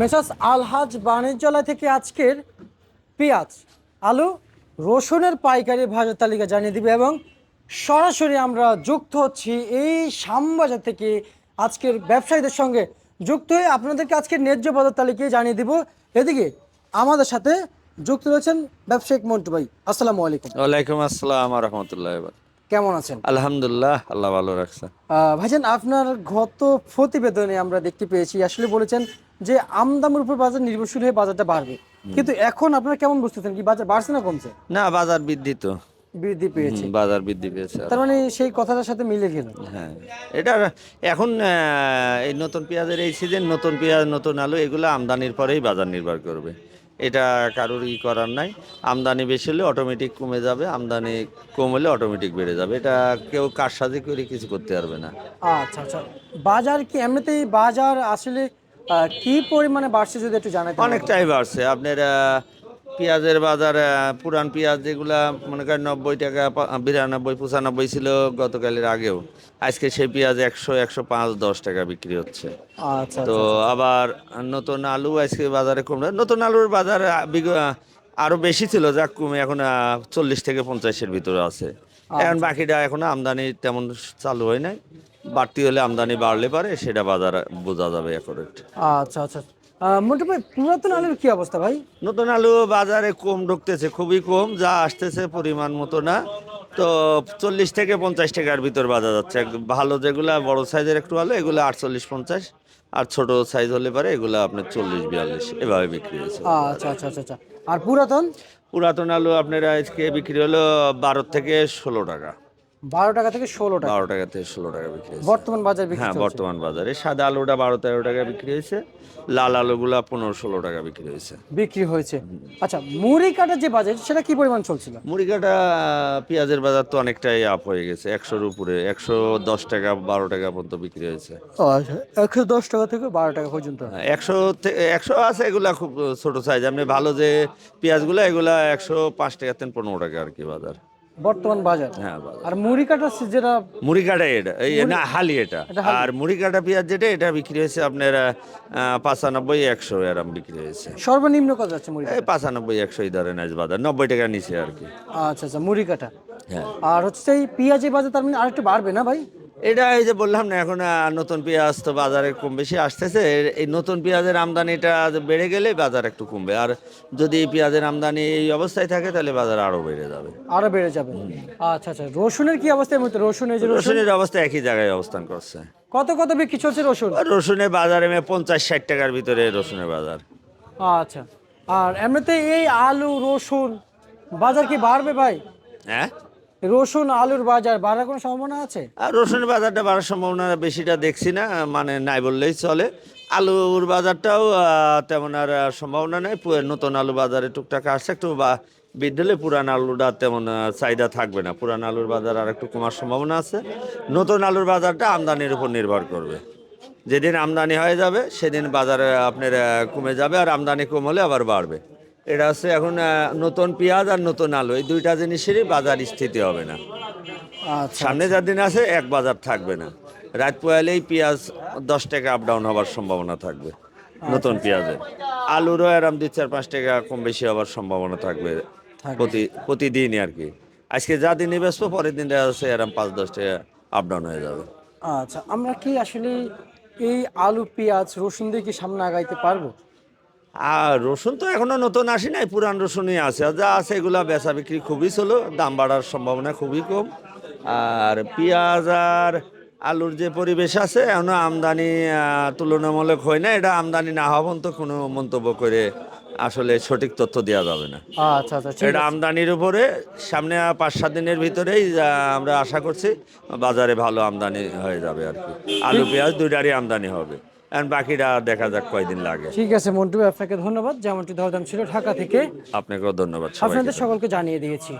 Messrs আলহাজ বাণিজ্যালয় থেকে আজকের পেঁয়াজ আলু রসুনের পাইকারি ভাজার তালিকা জানিয়ে দিবে এবং সরাসরি আমরা যুক্ত হচ্ছি এই শ্যামবাজার থেকে আজকের ব্যবসায়ীদের সঙ্গে। যুক্ত হয়ে আপনাদেরকে আজকের ন্যায্য বাজার তালিকায় জানিয়ে দিব। এদিকে আমাদের সাথে যুক্ত রয়েছেন ব্যবসায়িক মন্টু ভাই। আসসালামু আলাইকুম। ওয়ালাইকুম আসসালাম রহমতুল্লাহ কেমন আছেন? আলহামদুলিল্লাহ আল্লাহ ভালো রাখছে। ভাইজান আপনার গত প্রতিবেদনে আমরা দেখতে পেয়েছি আসলে বলেছেন যে আমদামের উপর বাজার নির্ভরশীল হয়ে বাজারটা বাড়বে। কিন্তু এখন আপনারা কেমন বুঝতেছেন কি বাজার বাড়ছে না কমছে? না বাজার বৃদ্ধি তো। বৃদ্ধি পেয়েছে। বাজার বৃদ্ধি পেয়েছে তার মানে সেই কথাটার সাথে মিলে গেল। হ্যাঁ এটা এখন এই নতুন পেঁয়াজের এই সিজন নতুন পেঁয়াজ নতুন আলু এগুলো আমদানির পরেই বাজার নির্ভর করবে। এটা কারোর ই করার নাই। আমদানি বেশি হলে অটোমেটিক কমে যাবে আমদানি কম হলে অটোমেটিক বেড়ে যাবে। এটা কেউ কারসাজি করে কিছু করতে পারবে না। আচ্ছা আচ্ছা। বাজার কি এমনিতেই বাজার আসলে কি পরিমাণে বাড়ছে যদি একটু জানাতে অনেকটাই বাড়ছে। আপনার পেঁয়াজের বাজার পুরান পেঁয়াজ যেগুলা মনে করেন নব্বই টাকা বিরানব্বই পঁচানব্বই ছিল গতকালের আগেও। আজকে সেই পেঁয়াজ একশো একশো পাঁচ দশ টাকা বিক্রি হচ্ছে। আচ্ছা তো আবার নতুন আলু আজকে বাজারে কমে নতুন আলুর বাজার আহ, বিগ- আরও বেশি ছিল যা কমে এখন চল্লিশ থেকে পঞ্চাশের ভিতরে আছে। এখন বাকিটা এখনও আমদানি তেমন চালু হয় নাই। বাড়তি হলে আমদানি বাড়লে পারে সেটা বাজার বোঝা যাবে অ্যাকোরেট আচ্ছা আচ্ছা। আহ, পুরাতন আলুর কি অবস্থা ভাই? নতুন আলু বাজারে কম ঢুকতেছে খুবই কম যা আসতেছে পরিমাণ মতো না। তো চল্লিশ থেকে পঞ্চাশ টাকার ভিতর বাজার যাচ্ছে। ভালো যেগুলা বড় সাইজের একটু আলু এগুলো আটচল্লিশ পঞ্চাশ। আর ছোট সাইজ হলে পারে এগুলো আপনার চল্লিশ বিয়াল্লিশ এভাবে বিক্রি হয়েছে। আচ্ছা আচ্ছা আচ্ছা আচ্ছা। আর পুরাতন? পুরাতন আলু আপনারা আজকে বিক্রি হলো বারো থেকে ষোলো টাকা। বারো টাকা থেকে ষোলো টাকা। বারো টাকা থেকে ষোলো টাকা বিক্রি হয়েছে। বর্তমান বাজার বিক্রি হ্যাঁ বর্তমান বাজারে। সাদা আলুটা বারো তেরো টাকা বিক্রি হয়েছে লাল আলুগুলা পনেরো ষোলো টাকা বিক্রি হয়েছে। বিক্রি হয়েছে। আচ্ছা মুড়ি কাটার যে বাজার সেটা কি পরিমাণ চলছিল? মুড়িকাটা পেঁয়াজের বাজার তো অনেকটাই আপ হয়ে গেছে একশোর উপরে একশো দশ টাকা বারো টাকা পর্যন্ত বিক্রি হয়েছে। একশো দশ টাকা থেকে বারো টাকা পর্যন্ত। একশো একশো আছে এগুলা খুব ছোট সাইজ আপনি ভালো যে পেঁয়াজগুলো এগুলা একশো পাঁচ টাকা থেকে পনেরো টাকা আর কি বাজার। বর্তমান বাজার। হ্যাঁ আর মুড়ি কাটা যেটা মুড়ি কাটা এটা এই না হালি এটা। আর মুড়ি কাটা পেঁয়াজ যেটা এটা বিক্রি হয়েছে আপনার পাঁচানব্বই একশো এরম বিক্রি হয়েছে। সর্বনিম্ন কত আছে মুড়ি এই পাঁচানব্বই একশো এই ধরেন আজ বাজার নব্বই টাকা নিচে আর কি। আচ্ছা আচ্ছা মুড়ি কাটা। হ্যাঁ। আর হচ্ছে এই পেঁয়াজের বাজার তার মানে আরেকটু বাড়বে না ভাই? এটা এই যে বললাম না এখন নতুন পেঁয়াজ তো বাজারে কম বেশি আসতেছে। এই নতুন পেঁয়াজের আমদানিটা বেড়ে গেলে বাজার একটু কমবে। আর যদি এই পেঁয়াজের আমদানি এই অবস্থায় থাকে তাহলে বাজার আরও বেড়ে যাবে। আরও বেড়ে যাবে। আচ্ছা আচ্ছা রসুনের কি অবস্থা রসুন এই যে রসুনের অবস্থা একই জায়গায় অবস্থান করছে। কত কত বিক্রি চলছে রসুন? রসুনের বাজারে মে পঞ্চাশ ষাট টাকার ভিতরে রসুনের বাজার। আচ্ছা আর এমনিতে এই আলু রসুন বাজার কি বাড়বে ভাই? হ্যাঁ? রসুন, আলুর বাজার বাড়ার কোনো সম্ভাবনা আছে? রসুনের বাজারটা বাড়ার সম্ভাবনা বেশিটা দেখছি না মানে নাই বললেই চলে। আলুর বাজারটাও তেমন আর সম্ভাবনা নেই। নতুন আলু বাজারে টুকটাক আসছে, একটু বা হলে পুরান আলুটা তেমন চাহিদা থাকবে না। পুরান আলুর বাজার আর একটু কমার সম্ভাবনা আছে। নতুন আলুর বাজারটা আমদানির উপর নির্ভর করবে। যেদিন আমদানি হয়ে যাবে, সেদিন বাজারে আপনার কমে যাবে আর আমদানি কম হলে আবার বাড়বে। এটা হচ্ছে এখন নতুন পেঁয়াজ আর নতুন আলু। এই দুইটা জিনিসেরই বাজার স্থিতি হবে না। আচ্ছা সামনে যার দিন আছে এক বাজার থাকবে না। রাত পোয়ালেই পেঁয়াজ দশ টাকা আপ ডাউন হওয়ার সম্ভাবনা থাকবে নতুন পেঁয়াজের। আলুরও এরম দুই চার পাঁচ টাকা কম বেশি হওয়ার সম্ভাবনা থাকবে প্রতি প্রতিদিনই আর কি। আজকে যা দিনই ব্যস্ত পরের দিন দেখা যাচ্ছে এরম পাঁচ দশ টাকা আপ ডাউন হয়ে যাবে। আচ্ছা আমরা কি আসলে এই আলু পেঁয়াজ রসুন দিয়ে কি সামনে আগাইতে পারব? আর রসুন তো এখনও নতুন আসি নাই পুরান রসুনই আছে। যা আছে এগুলা বেচা বিক্রি খুবই চলো দাম বাড়ার সম্ভাবনা খুবই কম। আর পেঁয়াজ আর আলুর যে পরিবেশ আছে এখনও আমদানি তুলনামূলক হয় না। এটা আমদানি না হওয়া পর্যন্ত কোনো মন্তব্য করে আসলে সঠিক তথ্য দেওয়া যাবে না। আচ্ছা আচ্ছা এটা আমদানির উপরে সামনে পাঁচ সাত দিনের ভিতরেই আমরা আশা করছি বাজারে ভালো আমদানি হয়ে যাবে আর কি। আলু পেঁয়াজ দুইটারই আমদানি হবে। আর বাকিটা দেখা যাক কয়দিন লাগে। ঠিক আছে মন্টু আপনাকে ধন্যবাদ। যেমনটি দরদাম ছিল ঢাকা থেকে। আপনাকেও ধন্যবাদ আপনাদের সকলকে জানিয়ে দিয়েছি।